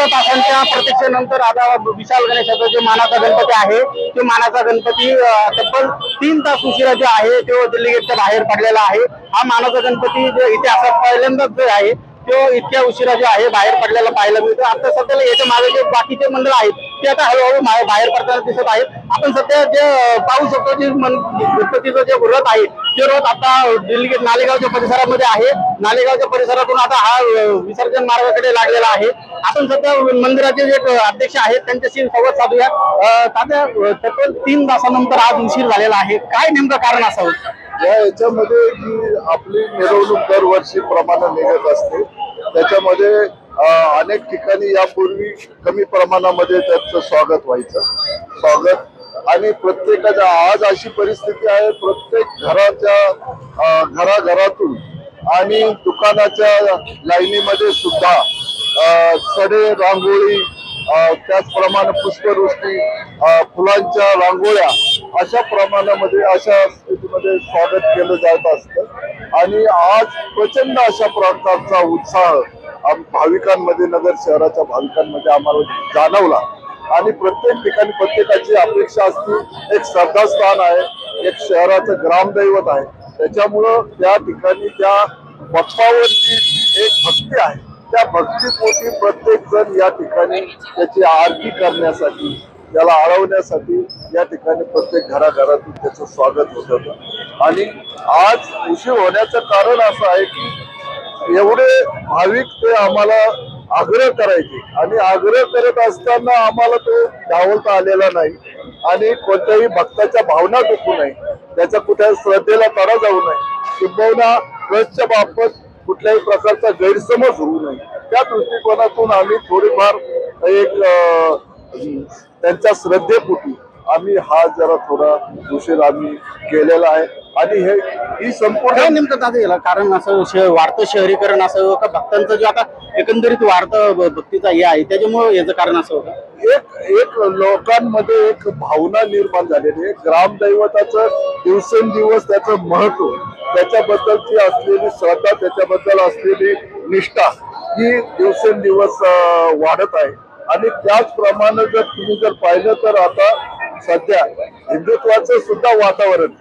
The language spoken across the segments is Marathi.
सोळा तासांच्या प्रतीक्षेनंतर आता विशाल गणेशाचा जो मानाचा गणपती आहे तो मानाचा गणपती तब्बल तीन तास उशिरा जो आहे तो दिल्ली गेटच्या बाहेर पडलेला आहे. हा मानाचा गणपती जो इतिहासात पहिल्यांदाच जो आहे तो इतक्या उशिरा जो आहे बाहेर पडलेला पाहायला मिळतो. आता सध्याला याच्या मागे जे बाकीचे मंडळ आहेत ते आता हळूहळू बाहेर बाहेर पडताना दिसत आहेत. आपण सध्या जे पाहू शकतो जे मन- गणपतीचं जे रथ आहे ते रथ आता दिल्ली नालेगावच्या परिसरामध्ये आहे. नालेगावच्या परिसरातून आता हा विसर्जन मार्गाकडे लागलेला आहे. आपण सध्या मंदिराचे जे अध्यक्ष आहेत त्यांच्याशी संवाद साधूया. अं, तात्या तब्बल तीन तासानंतर आज उशीर झालेला आहे. काय नेमकं कारण असावं? या याच्यामध्ये जी आपली मिरवणूक दरवर्षी प्रमाणे निघत असते त्याच्यामध्ये अनेक ठिकाणी यापूर्वी कमी प्रमाणामध्ये त्याचं स्वागत व्हायचं. स्वागत आणि प्रत्येकाच्या आज अशी परिस्थिती आहे प्रत्येक घराच्या घराघरातून आणि दुकानाच्या लाईनीमध्ये सुद्धा सडे रांगोळी त्याचप्रमाणे पुष्पवृष्टी फुलांच्या रांगोळ्या अशा प्रमाणामध्ये अशा स्थितीमध्ये स्वागत केलं जात असतं. आणि आज प्रचंड अशा प्रकारचा उत्साह भाविकांमध्ये नगर शहराच्या भाविकांमध्ये आम्हाला जाणवला. आणि प्रत्येक ठिकाणी प्रत्येकाची अपेक्षा असते एक श्रद्धास्थान आहे एक शहराचं ग्रामदैवत आहे. त्याच्यामुळं त्या ठिकाणी त्या बाप्पावरची एक भक्ती आहे. त्या भक्तीपोटी प्रत्येक जण या ठिकाणी त्याची आरती करण्यासाठी त्याला आळवण्यासाठी या ठिकाणी प्रत्येक घराघरातून त्याचं स्वागत होत होतं. आणि आज उशीर होण्याचं कारण असं आहे की एवढे भाविक ते आम्हाला आग्रह करायचे. आणि आग्रह करत असताना आम्हाला तो डावलता आलेला नाही. आणि कोणत्याही भक्ताच्या भावना दुखू नये. त्याच्या कुठल्या श्रद्धेला तडा जाऊ नये. किंबहुना ट्रस्टच्या बाबत कुठल्याही प्रकारचा गैरसमज होऊ नये. त्या दृष्टिकोनातून आम्ही थोडीफार एक त्यांच्या श्रद्धेपोटी आम्ही हा जरा थोडा उशीर आम्ही केलेला आहे. आणि हे ही संपूर्ण काय नेमकं याला? कारण असं श- वाढतं शहरीकरण असं का? भक्तांचं जे आता एकंदरीत वाढतं ब- भक्तीचा हे आहे त्याच्यामुळे याचं कारण असं होतं? एक एक लोकांमध्ये एक भावना निर्माण झालेली आहे. ग्रामदैवताचं दिवसेंदिवस त्याचं महत्त्व त्याच्याबद्दलची असलेली श्रद्धा त्याच्याबद्दल असलेली निष्ठा ही दिवसेंदिवस अं, वाढत आहे. आणि त्याचप्रमाणे जर तुम्ही जर पाहिलं तर आता सध्या हिंदुत्वाचं सुद्धा वातावरण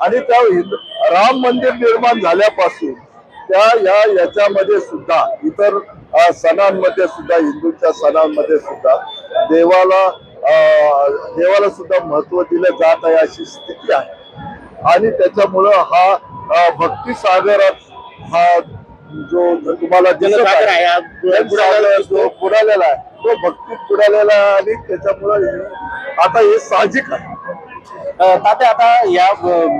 आणि त्या हिंदू राम मंदिर निर्माण झाल्यापासून त्या या याच्यामध्ये सुद्धा इतर सणांमध्ये सुद्धा हिंदूंच्या सणांमध्ये सुद्धा देवाला देवाला सुद्धा महत्त्व दिलं जात आहे अशी स्थिती आहे आणि त्याच्यामुळं हा भक्ती सागरात हा जो तुम्हाला दिसत जनसागर आहे. जो बुडालेला आहे तो भक्तीत बुडालेला आहे आणि त्याच्यामुळं आता हे साहजिक आहे तात्या आता या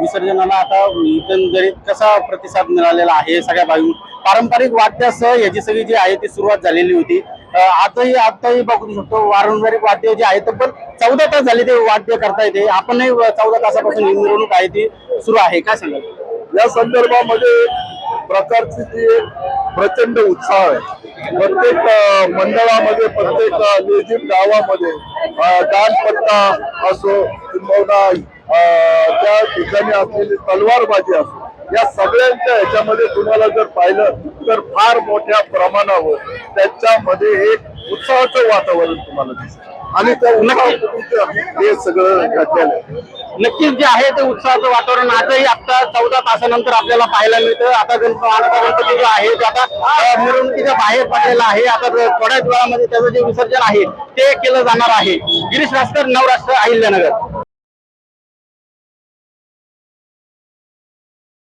विसर्जनाला आता एकंदरीत कसा प्रतिसाद मिळालेला आहे सगळ्या भावी पारंपरिक वाद्यासह याची सगळी जी आहे ती सुरुवात झालेली होती. आताही आताही बघू शकतो वारंवारिक वाद्य जे आहेत पण चौदा तास झाले ते वाद्य करता येते. आपणही चौदा तासापासून ही मिरवणूक आहे ती सुरू आहे. काय सांगाल? या संदर्भामध्ये प्रकारची जी एक प्रचंड उत्साह आहे. प्रत्येक मंडळामध्ये प्रत्येक लेझिम गावामध्ये अ, दानपट्टा असो किंबहुना त्या ठिकाणी असलेली तलवारबाजी असो या सगळ्यांच्या याच्यामध्ये तुम्हाला जर पाहिलं तर फार मोठ्या प्रमाणावर त्याच्यामध्ये एक उत्साहाचं वातावरण तुम्हाला दिसत आणि त्या उत्साहातून हे सगळं घडलेलं आहे. नक्कीच जे आहे ते उत्साहाचं वातावरण आजही आता चौदा तासानंतर आपल्याला पाहायला मिळतं. आता गणप मानाचा गणपती जो आहे तो आता मिरवणुकीच्या बाहेर पडलेला आहे आता थोड्याच वेळामध्ये त्याचं जे विसर्जन आहे ते केलं जाणार आहे. गिरीश रास्कर नवराष्ट्र अहिल्यानगर.